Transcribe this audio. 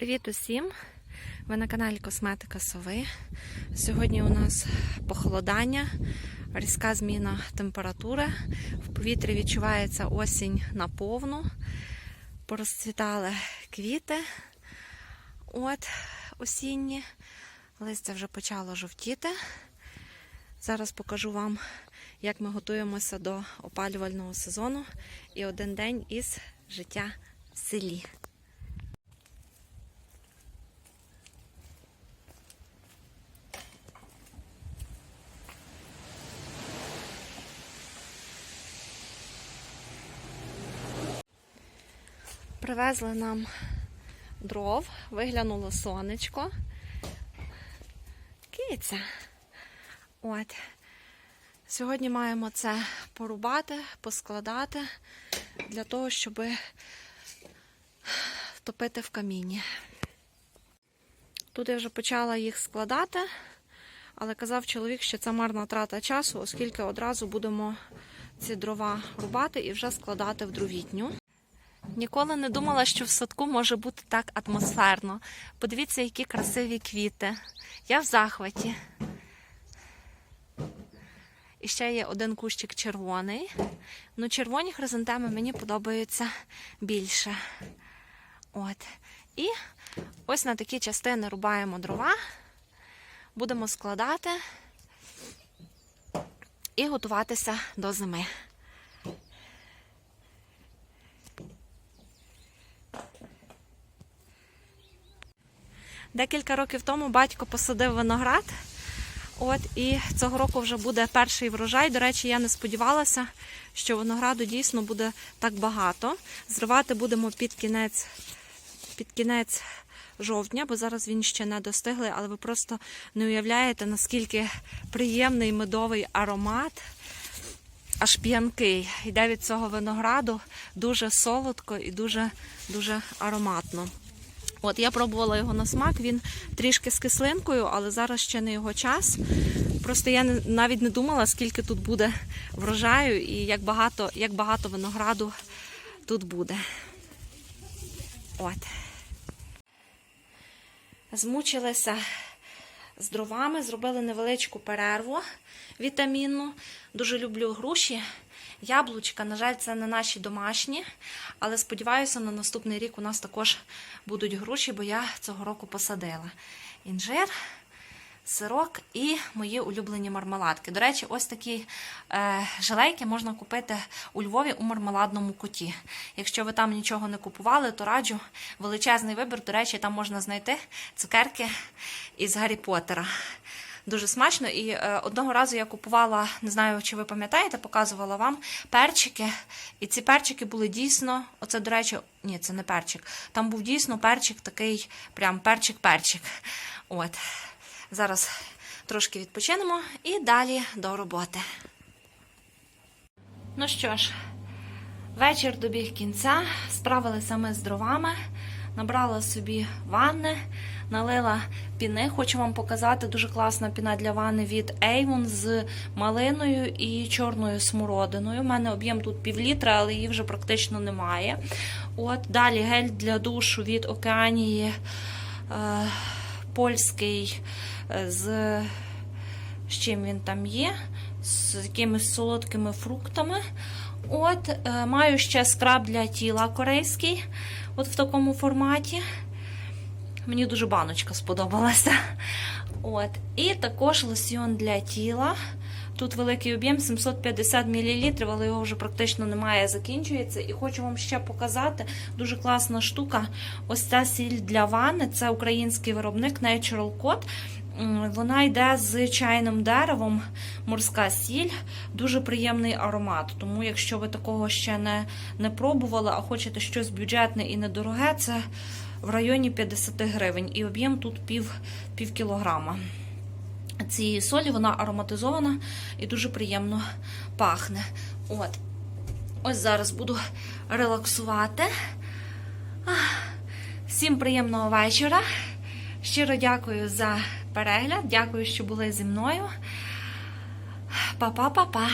Привіт усім! Ви на каналі Косметика Сови. Сьогодні у нас похолодання, різка зміна температури. В повітрі відчувається осінь наповну. Порозцвітали квіти. От осінні. Листя вже почало жовтіти. Зараз покажу вам, як ми готуємося до опалювального сезону і один день із життя в селі. Привезли нам дров, виглянуло сонечко. Киця. От. Сьогодні маємо це порубати, поскладати для того, щоб втопити в каміні. Тут я вже почала їх складати, але казав чоловік, що це марна трата часу, оскільки одразу будемо ці дрова рубати і вже складати в дровітню. Ніколи не думала, що в садку може бути так атмосферно. Подивіться, які красиві квіти. Я в захваті. І ще є один кущик червоний. Ну, червоні хризантеми мені подобаються більше. От. І ось на такі частини рубаємо дрова, будемо складати і готуватися до зими. Декілька років тому батько посадив виноград. От і цього року вже буде перший врожай. До речі, я не сподівалася, що винограду дійсно буде так багато. Зривати будемо під кінець, під кінець жовтня, бо зараз він ще не достиглий, але ви просто не уявляєте, наскільки приємний медовий аромат. Аж п'янкий. Йде від цього винограду дуже солодко і дуже дуже ароматно. От я пробувала його на смак, він трішки з кислинкою, але зараз ще не його час. Просто я навіть не думала, скільки тут буде врожаю і як багато, як багато винограду тут буде. От. Змучилися з дровами, зробили невеличку перерву вітамінну. Дуже люблю груші. Яблучка, на жаль, це не наші домашні, але сподіваюся, на наступний рік у нас також будуть груші, бо я цього року посадила. Інжир, сирок і мої улюблені мармеладки. До речі, ось такі е, желейки можна купити у Львові у мармеладному куті. Якщо ви там нічого не купували, то раджу величезний вибір. До речі, там можна знайти цукерки із Гаррі Поттера. Дуже смачно. І е, одного разу я купувала, не знаю, чи ви пам'ятаєте, показувала вам перчики. І ці перчики були дійсно, оце, до речі, ні, це не перчик. Там був дійсно перчик такий, прям перчик-перчик. От. Зараз трошки відпочинемо і далі до роботи. Ну що ж, вечір добіг кінця, справилися ми з дровами, набрала собі ванни, налила піни. Хочу вам показати дуже класна піна для ванни від Avon з малиною і чорною смородиною. У мене об'єм тут пів літра, але її вже практично немає. От Далі гель для душу від Океанії е, польський е, з з чим він там є, з якимись солодкими фруктами. От, е, Маю ще скраб для тіла корейський, от в такому форматі. Мені дуже баночка сподобалася. От. І також лосьйон для тіла. Тут великий об'єм 750 мл, але його вже практично немає, закінчується. І хочу вам ще показати дуже класна штука. Ось ця сіль для ванни. Це український виробник Natural Code. Вона йде з чайним деревом, морська сіль, дуже приємний аромат. Тому, якщо ви такого ще не, не пробували, а хочете щось бюджетне і недороге, це в районі 50 гривень. І об'єм тут пів, пів кілограма. Цієї солі вона ароматизована і дуже приємно пахне. От. Ось зараз буду релаксувати. Всім приємного вечора. Щиро дякую за перегляд. Дякую, що були зі мною. Па-па-па-па.